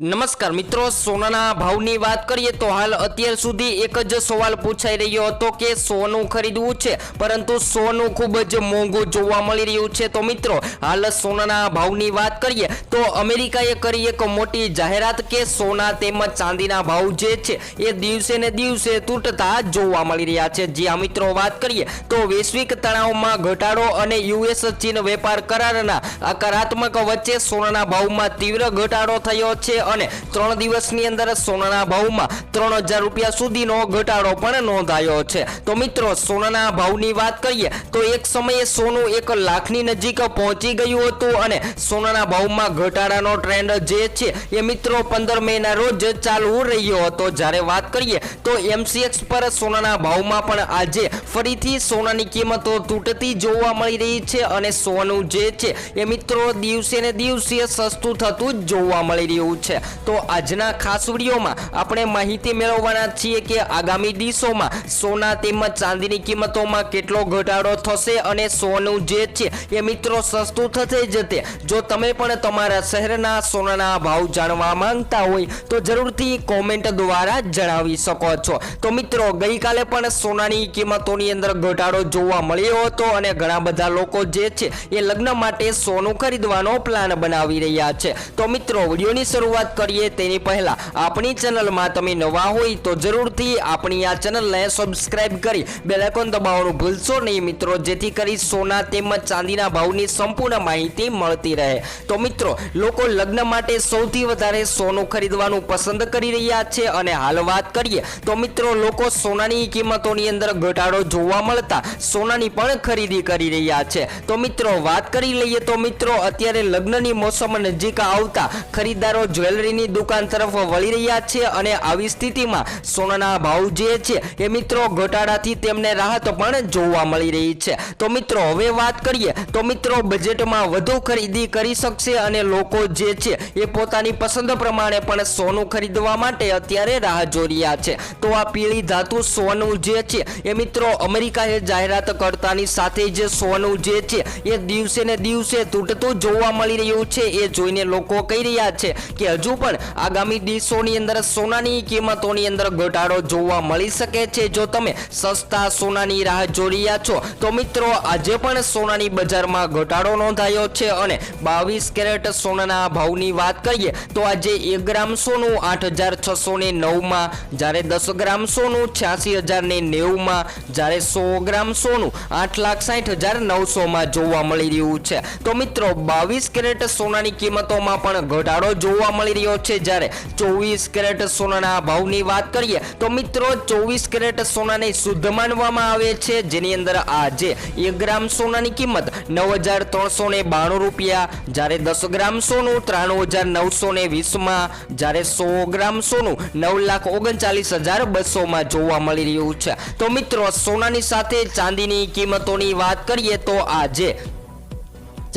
નમસ્કાર મિત્રો, સોનાના ભાવની વાત કરીએ તો હાલ અત્યાર સુધી એક જ સવાલ પૂછાઈ રહ્યો હતો કે સોનું ખરીદવું છે, પરંતુ સોનું ખૂબ જ મોંઘું જોવા મળી રહ્યું છે. તો મિત્રો, હાલ સોનાના ભાવની વાત કરીએ તો અમેરિકાએ કરી એક મોટી જાહેરાત કે સોના તેમજ ચાંદીના ભાવ જે છે, એ દિવસે ને દિવસે તૂટતા જોવા મળી રહ્યા છે. જ્યાં મિત્રો, વાત કરીએ તો વૈશ્વિક તણાવમાં ઘટાડો અને યુએસ ચીન વેપાર કરારના હકારાત્મક વચ્ચે સોનાના ભાવમાં તીવ્ર ઘટાડો થયો છે. અને ત્રણ દિવસની અંદર સોનાના ભાવમાં ત્રણ હજાર રૂપિયા સુધીનો ઘટાડો પણ નોંધાયો છે. તો મિત્રો, સોનાના ભાવની વાત કરીએ, તો એક સમયે સોનું એક લાખની નજીક પહોંચી ગયું હતું અને સોનાના ભાવમાં ઘટાડાનો ટ્રેન્ડ જે છે, એ મિત્રો પંદર મેના રોજ ચાલુ રહ્યો હતો. જ્યારે વાત કરીએ, તો એમસીએક્સ પર સોનાના ભાવમાં પણ આજે ફરીથી સોનાની કિંમતો તૂટતી જોવા મળી રહી છે અને સોનું જે છે, એ મિત્રો દિવસે ને દિવસે સસ્તું થતું જોવા મળી રહ્યું છે. તો આજના ખાસ વિડીયોમાં આપણે માહિતી મેળવવાના છીએ કે આગામી દિવસોમાં સોના તેમજ ચાંદીની કિંમતોમાં કેટલો ઘટાડો થશે અને સોનું જે છે એ મિત્રો સસ્તું થશે જતે જો તમે પણ તમારા શહેરના સોનાના ભાવ જાણવા માંગતા હોય, તો જરૂરથી કોમેન્ટ દ્વારા જણાવી શકો છો. તો મિત્રો, ગઈકાલે પણ સોનાની કિંમતોની અંદર ઘટાડો જોવા મળ્યો હતો અને ઘણા બધા લોકો જે છે એ લગ્ન માટે સોનું ખરીદવાનો પ્લાન બનાવી રહ્યા છે. તો મિત્રો, વિડીયોની શરૂઆત કરીએ તેની પહેલા આપણી ચેનલમાં તમે નવા હોય તો જરૂરથી આપણી આ ચેનલને સબસ્ક્રાઇબ કરી બેલેકોન દબાવવાનું ભૂલશો નહીં મિત્રો, જેથી કરી સોના તેમજ ચાંદીના ભાવની સંપૂર્ણ માહિતી મળતી રહે. તો મિત્રો, લોકો લગ્ન માટે સૌથી વધારે સોનું ખરીદવાનું પસંદ કરી રહ્યા છે અને હાલ વાત કરીએ તો મિત્રો, લોકો સોનાની કિંમતોની અંદર ઘટાડો જોવા મળતા સોનાની પણ ખરીદી કરી રહ્યા છે. તો મિત્રો, વાત કરી લઈએ તો મિત્રો, અત્યારે લગ્નની મોસમ નજીક આવતા ખરીદદારો જ્વેલરીની દુકાન તરફ વળી રહ્યા છે અને આવી સ્થિતિમાં સોનાના ભાવ જે છે એ મિત્રો ઘટાડાથી તેમને રાહત પણ જોવા મળી રહી છે. તો મિત્રો, હવે વાત કરીએ, તો મિત્રો બજેટમાં વધુ ખરીદી કરી શકશે અને લોકો જે છે એ પોતાની પસંદ પ્રમાણે પણ સોનું ખરીદવા માટે અત્યારે રાહ જોઈ રહ્યા છે. તો આ પીળી ધાતુ સોનું જે છે એ મિત્રો અમેરિકાએ જાહેરાત કરતાની સાથે જે સોનું જે છે એ દિવસે ને દિવસે તૂટતું જોવા મળી રહ્યું છે. એ જોઈને લોકો કહી રહ્યા છે કે હજુ પણ આગામી દિવસોની અંદર સોનાની કિંમતોની અંદર ઘટાડો જોવા મળી શકે છે. જો તમે સસ્તા સોનાની રાહ જોઈ રહ્યા છો, તો મિત્રો આજે પણ સોનાની બજારમાં ઘટાડો નોંધાયો છે અને બાવીસ કેરેટ સોનાના ભાવની વાત કરીએ, તો આજે એક ગ્રામ સોનું આઠ હજાર છસો ને નવમાં, જ્યારે દસ ગ્રામ સોનું છ્યાસી હજાર ને નેવુંમાં, જ્યારે સો ગ્રામ સોનું આઠ લાખ સાઠ હજાર નવસોમાં જોવા મળી રહ્યું છે. તો મિત્રો, બાવીસ કેરેટ સોનાની કિંમતોમાં પણ ઘટાડો જોવા મળી રહ્યો છે. જ્યારે ચોવીસ કેરેટ સોનાના ભાવની વાત કરીએ, તો મિત્રો ચોવીસ કેરેટ સોનાને શુદ્ધ માનવામાં આવે છે. જેની અંદર આજે એક ગ્રામ સોનાની કિંમત નવ હજાર ત્રણસો ને બાણું રૂપિયા, જ્યારે દસ ગ્રામ સોનું ત્રાણું હજાર નવસો ને વીસમાં, જ્યારે સો ગ્રામ સોનું નવ લાખ ઓગણચાલીસ હજાર બસોમાં જોવા મળી રહ્યું છે. તો મિત્રો, સોનાની સાથે ચાંદીની કિંમતોની વાત કરીએ, તો આજે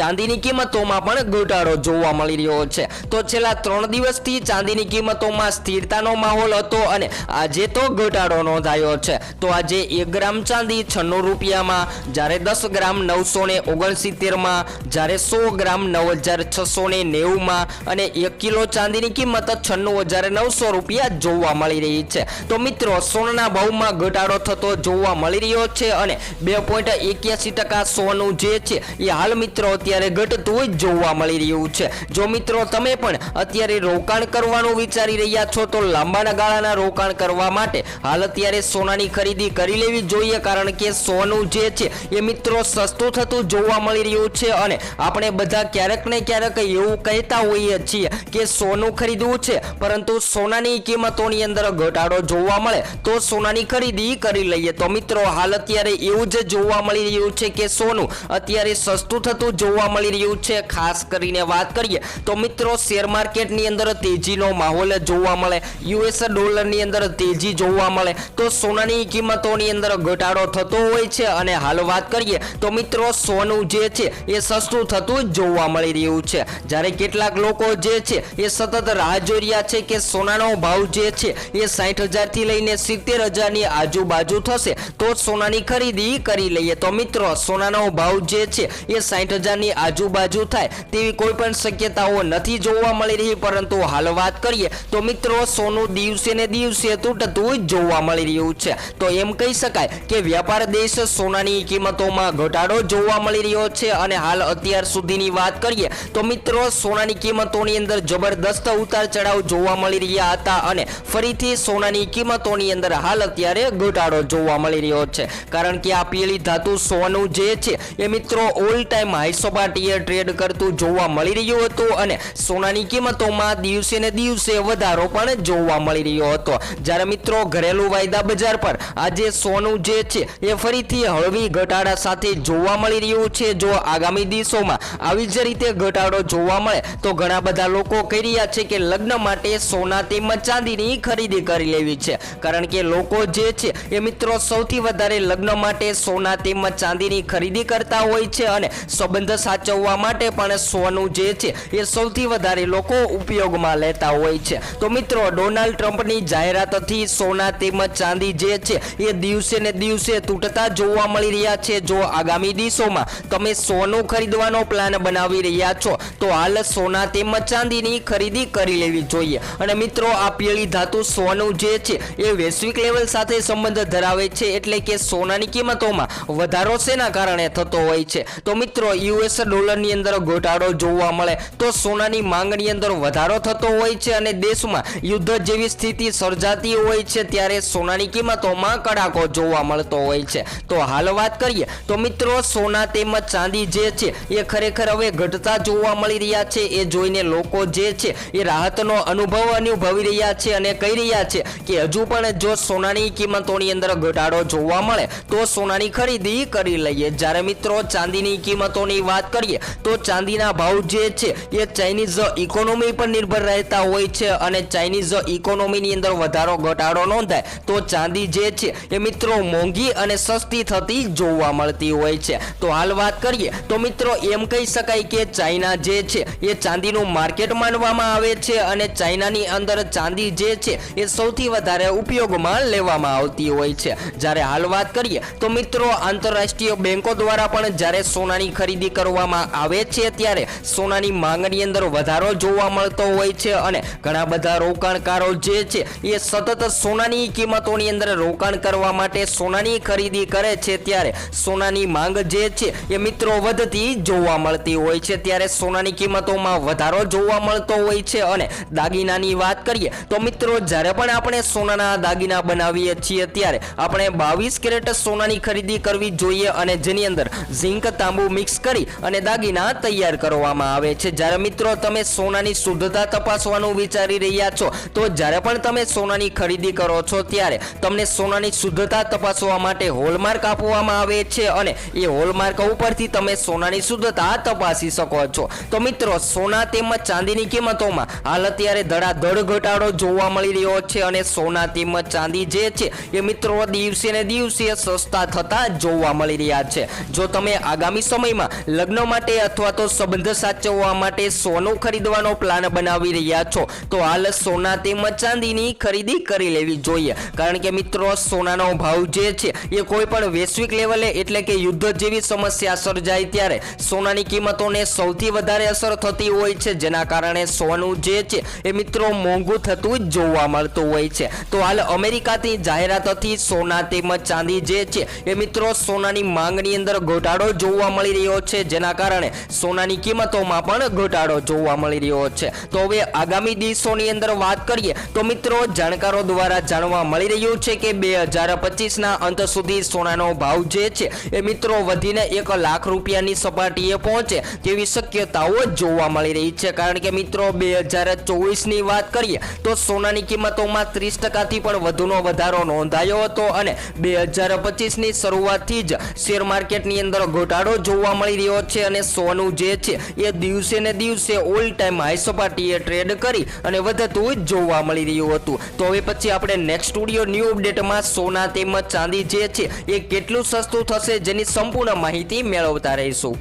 ચાંદીની કિંમતોમાં પણ ઘટાડો જોવા મળી રહ્યો છે. તો છેલ્લા ત્રણ દિવસથી ચાંદીની કિંમતોમાં સ્થિરતાનો માહોલ હતો અને આજે તો ઘટાડો નોંધાયો છે. તો આજે એક ગ્રામ ચાંદી છન્નું રૂપિયામાં, જ્યારે દસ ગ્રામ નવસો ને ઓગણસિત્તેરમાં, જ્યારે સો ગ્રામ નવ હજાર છસો ને નેવુંમાં અને એક કિલો ચાંદીની કિંમત છન્નું હજાર નવસો રૂપિયા જોવા મળી રહી છે. તો મિત્રો સોનાના ભાવમાં ઘટાડો થતો જોવા મળી રહ્યો છે અને બે પોઈન્ટ એક્યાસી ટકા સોનું જે છે, એ હાલ મિત્રો અત્યારે ઘટતું જ જોવા મળી રહ્યું છે. જો મિત્રો તમે પણ અત્યારે રોકાણ કરવાનું વિચારી રહ્યા છો, તો લાંબાના ગાળાના રોકાણ કરવા માટે હાલ અત્યારે સોનાની ખરીદી કરી લેવી જોઈએ, કારણ કે સોનું જે છે એ મિત્રો સસ્તું થતું જોવા મળી રહ્યું છે અને આપણે બધા ક્યારેક ને ક્યારેક એવું કહેતા હોઈએ છીએ કે સોનું ખરીદવું છે, પરંતુ સોનાની કિંમતોની અંદર ઘટાડો જોવા મળે તો સોનાની ખરીદી કરી લઈએ. તો મિત્રો, હાલ અત્યારે એવું જ જોવા મળી રહ્યું છે કે સોનું અત્યારે સસ્તું થતું જોવા મળી રહ્યું છે. ખાસ કરીને વાત કરીએ તો મિત્રો શેર માર્કેટની અંદર તેજીનો માહોલ જોવા મળે. યુએસ ડોલરની અંદર તેજી જોવા મળે. તો સોનાની કિંમતોની અંદર ઘટાડો થતો હોય છે અને હાલ વાત કરીએ તો મિત્રો, સોનું જે છે એ સસ્તું થતું જોવા મળી રહ્યું છે. જ્યારે કેટલાક લોકો જે છે એ સતત રાહ જોઈ રહ્યા છે કે સોનાનો ભાવ જે છે એ સાઠ હજારથી લઈને સિત્તેર હજારની આજુબાજુ થશે. તો સોનાની ખરીદી કરી લઈએ. તો મિત્રો, સોનાનો ભાવ જે છે એ સાઠ હજાર રૂપિયાની આજુબાજુ થાય તેવી કોઈ પણ શક્યતાઓ નથી જોવા મળી રહી. પરંતુ હાલ વાત કરીએ તો મિત્રો, સોનું દિવસે ને દિવસે તૂટતું જોવા મળી રહ્યું છે. તો એમ કહી શકાય કે વ્યાપાર દેશ સોનાની કિંમતોમાં ઘટાડો જોવા મળી રહ્યો છે. અને હાલ અત્યાર સુધીની વાત કરીએ તો મિત્રો, સોનાની કિંમતોની અંદર જબરદસ્ત ઉતાર ચઢાવ જોવા મળી રહ્યા હતા અને ફરીથી સોનાની કિંમતોની અંદર હાલ અત્યારે ઘટાડો જોવા મળી રહ્યો છે. કારણ કે આ પીળી ધાતુ સોનું જે છે એ મિત્રો ઓલ ટાઈમ હાઈ સપાટીએ ટ્રેડ કરતું જોવા મળી રહ્યું હતું અને સોનાની કિંમતોમાં દિવસે ને દિવસે વધારો પણ જોવા મળી રહ્યો હતો. જ્યારે મિત્રો ઘરેલું વાયદા બજાર પર આજે સોનું જે છે એ ફરીથી હળવી ઘટાડા સાથે જોવા મળી રહ્યું છે. જો આગામી દિવસોમાં આવી જ રીતે ઘટાડો જોવા મળે, તો ઘણા બધા લોકો કહી રહ્યા છે કે લગ્ન માટે સોના તેમજ ચાંદીની ખરીદી કરી લેવી છે. કારણ કે લોકો જે છે એ મિત્રો સૌથી વધારે લગ્ન માટે સોના તેમજ ચાંદીની ખરીદી કરતા હોય છે અને સંબંધ સાચવવા માટે પણ સોનું જે છે એ સૌથી વધારે લોકો ઉપયોગમાં લેતા હોય છે. તો મિત્રો, ડોનાલ્ડ ટ્રમ્પની જાહેરાતથી સોના તેમજ ચાંદી જે છે એ દિવસે ને દિવસે તૂટતા જોવા મળી રહ્યા છે. જો આગામી દિવસોમાં તમે સોનું ખરીદવાનો પ્લાન બનાવી રહ્યા છો, તો હાલ સોના તેમજ ચાંદીની ખરીદી કરી લેવી જોઈએ. અને મિત્રો, આ પીળી ધાતુ સોનું જે છે એ વૈશ્વિક લેવલ સાથે સંબંધ ધરાવે છે, એટલે કે સોનાની કિંમતોમાં વધારો શેના કારણે થતો હોય છે? તો મિત્રો યુએસ ડોલરની અંદર ઘટાડો જોવા મળે તો સોનાની માંગની અંદર વધારો થતો હોય છે અને દેશમાં યુદ્ધ જેવી સ્થિતિ સર્જાતી હોય છે ત્યારે સોનાની કિંમતોમાં કડાકો જોવા મળતો હોય છે. તો હાલ વાત કરીએ તો મિત્રો સોના તેમજ ચાંદી જે છે એ ખરેખર હવે ઘટતા જોવા મળી રહ્યા છે. એ જોઈને લોકો જે છે એ રાહતનો અનુભવ અનુભવી રહ્યા છે અને કહી રહ્યા છે કે હજુ પણ જો સોનાની કિંમતોની અંદર ઘટાડો જોવા મળે તો સોનાની ખરીદી કરી લઈએ. જ્યારે મિત્રો ચાંદીની કિંમતોની વાત કરીએ, તો ચાંદીના ભાવ જે છે, એ ચાઇનીઝ ઇકોનોમી પર નિર્ભર રહેતા હોય છે અને ચાઇનીઝ ઇકોનોમીની અંદર વધારો ઘટાડો નોંધાય, તો ચાંદી જે છે, એ મિત્રો મોંઘી અને સસ્તી થતી જોવા મળતી હોય છે. તો હાલ વાત કરીએ, તો મિત્રો એમ કહી શકાય કે ચાઇના જે છે, એ ચાંદીનું માર્કેટ માનવામાં આવે છે અને ચાઇનાની અંદર ચાંદી જે છે, એ સૌથી વધારે ઉપયોગમાં લેવામાં આવતી હોય છે. જ્યારે હાલ વાત કરીએ, તો મિત્રો આંતરરાષ્ટ્રીય બેંકો દ્વારા પણ જ્યારે સોનાની ખરીદી કરવામાં આવે છે ત્યારે સોનાની માંગની અંદર વધારો જોવા મળતો હોય છે અને ઘણા બધા રોકાણકારો જે છે એ સતત સોનાની કિંમતોની અંદર રોકાણ કરવા માટે સોનાની ખરીદી કરે છે ત્યારે સોનાની માંગ જે છે એ મિત્રો વધતી જોવા મળતી હોય છે ત્યારે સોનાની કિંમતોમાં વધારો જોવા મળતો હોય છે અને દાગીનાની વાત કરીએ તો મિત્રો જ્યારે પણ આપણે સોનાના દાગીના બનાવીએ છીએ ત્યારે આપણે બાવીસ કેરેટ સોનાની ખરીદી કરવી જોઈએ અને જેની અંદર ઝીંક તાંબુ મિક્સ કરી અને દાગીના તૈયાર કરવામાં આવે છે. જ્યારે મિત્રો તમે સોનાની શુદ્ધતા તપાસવાનું વિચારી રહ્યા છો, તો જ્યારે પણ તમે સોનાની ખરીદી કરો છો, ત્યારે તમને સોનાની શુદ્ધતા તપાસવા માટે હોલમાર્ક આપવામાં આવે છે અને એ હોલમાર્ક ઉપરથી તમે સોનાની શુદ્ધતા તપાસી શકો છો. તો મિત્રો, સોના તેમજ ચાંદીની કિંમતોમાં હાલ અત્યારે ધડાધડ ઘટાડો જોવા મળી રહ્યો છે અને સોના તેમજ ચાંદી જે છે, એ મિત્રો દિવસે ને દિવસે સસ્તા થતા જોવા મળી રહ્યા છે. જો તમે આગામી સમયમાં લગ્ન માટે અથવા તો સંબંધ સાચવવા માટે સોનું ખરીદવાનો પ્લાન બનાવી રહ્યા છો. તો હાલ સોના તેમજ ચાંદીની ખરીદી કરી લેવી જોઈએ. કારણ કે મિત્રો, સોનાનો ભાવ જે છે, એ કોઈ પણ વૈશ્વિક લેવલે એટલે કે યુદ્ધ જેવી સમસ્યા સર્જાય ત્યારે સોનાની કિંમતોને સૌથી વધારે અસર થતી હોય છે. જેના કારણે સોનું જે છે, એ મિત્રો મોંઘું થતું જ જોવા મળતું હોય છે. તો હાલ અમેરિકાથી જાહેરાતથી સોના તેમજ ચાંદી જે છે, એ મિત્રો સોનાની માંગની અંદર ઘટાડો જોવા મળી રહ્યો છે. જેના કારણે સોનાની કિંમતોમાં પણ ઘટાડો જોવા મળી રહ્યો છે. તો હવે આગામી દિવસોની અંદર વાત કરીએ તો મિત્રો જાણકારો દ્વારા જાણવા મળી રહ્યું છે કે બે હજાર પચીસના અંત સુધી સોનાનો ભાવ જે છે એ મિત્રો વધીને એક લાખ રૂપિયાની સપાટીએ પહોંચે તેવી શક્યતાઓ જોવા મળી રહી છે. કારણ કે મિત્રો બે હજાર ચોવીસની વાત કરીએ તો સોનાની કિંમતોમાં ત્રીસ ટકાથી પણ વધુનો વધારો નોંધાયો હતો અને બે હજાર પચીસની શરૂઆતથી જ શેર માર્કેટની અંદર ઘટાડો જોવા મળી રહ્યો છે અને સોનું જે છે એ દિવસે ને દિવસે ઓલ ટાઈમ હાઈ સપાટીએ ટ્રેડ કરી અને વધતું જ જોવા મળી રહ્યું હતું. તો હવે પછી આપણે નેક્સ્ટ સ્ટુડિયો ન્યૂ અપડેટમાં સોના તેમજ ચાંદી જે છે એ કેટલું સસ્તું થશે જેની સંપૂર્ણ માહિતી મેળવતા રહીશું.